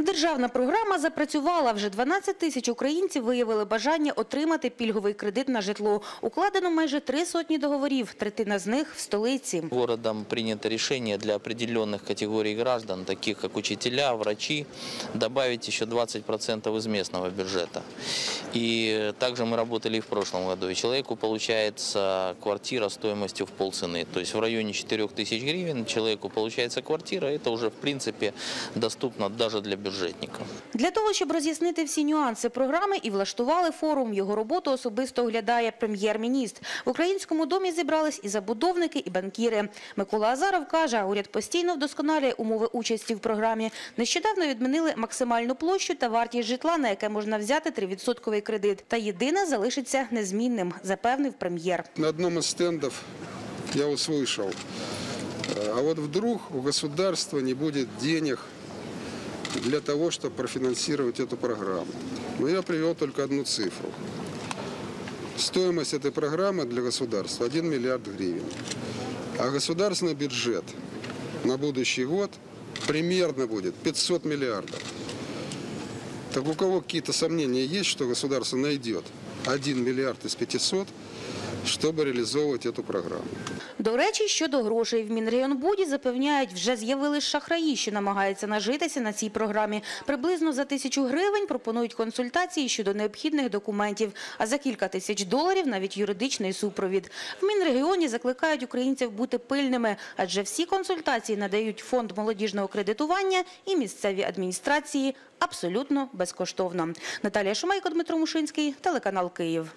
Державна програма запрацювала. Вже 12 тисяч українців виявили бажання отримати пільговий кредит на житло. Укладено майже три сотні договорів, третина з них в столиці. Городом принято решение для определенных категорий граждан, таких как учителя, врачи, добавить еще 20% из местного бюджета. И также мы работали и в прошлом году. И человеку получается квартира стоимостью в полцены. То есть в районе 4 тысяч гривен человеку получается квартира. Это уже в принципе доступно даже для бюджетников. Для того, щоб роз'яснити всі нюанси програми і влаштували форум, його роботу особисто оглядає прем'єр-міністр. В Українському домі зібрались і забудовники, і банкіри. Микола Азаров каже, уряд постійно вдосконалює умови участі в програмі. Нещодавно відмінили максимальну площу та вартість житла, на яке можна взяти 3% кредит. Та єдине залишиться незмінним, запевнив прем'єр. На одном из стендов я услышал, э, а вот вдруг у государства не будет денег для того, чтобы профинансировать эту программу. Но я привел только одну цифру. Стоимость этой программы для государства 1 миллиард гривен. А государственный бюджет на будущий год примерно будет 500 миллиардов. Так у кого какие-то сомнения есть, что государство найдет 1 миллиард из 500, чтобы реализовывать эту программу? До речі, щодо грошей в Мінрегіонбуді запевняють, вже з'явились шахраї, що намагаються нажитися на цій програмі. Приблизно за тисячу гривень пропонують консультації щодо необхідних документів, а за кілька тисяч доларів навіть юридичний супровід. В Мінрегіоні закликають українців бути пильними, адже всі консультації надають фонд молодіжного кредитування і місцеві адміністрації абсолютно безкоштовно. Наталія Шумейко, Дмитро Мушинський, телеканал Київ.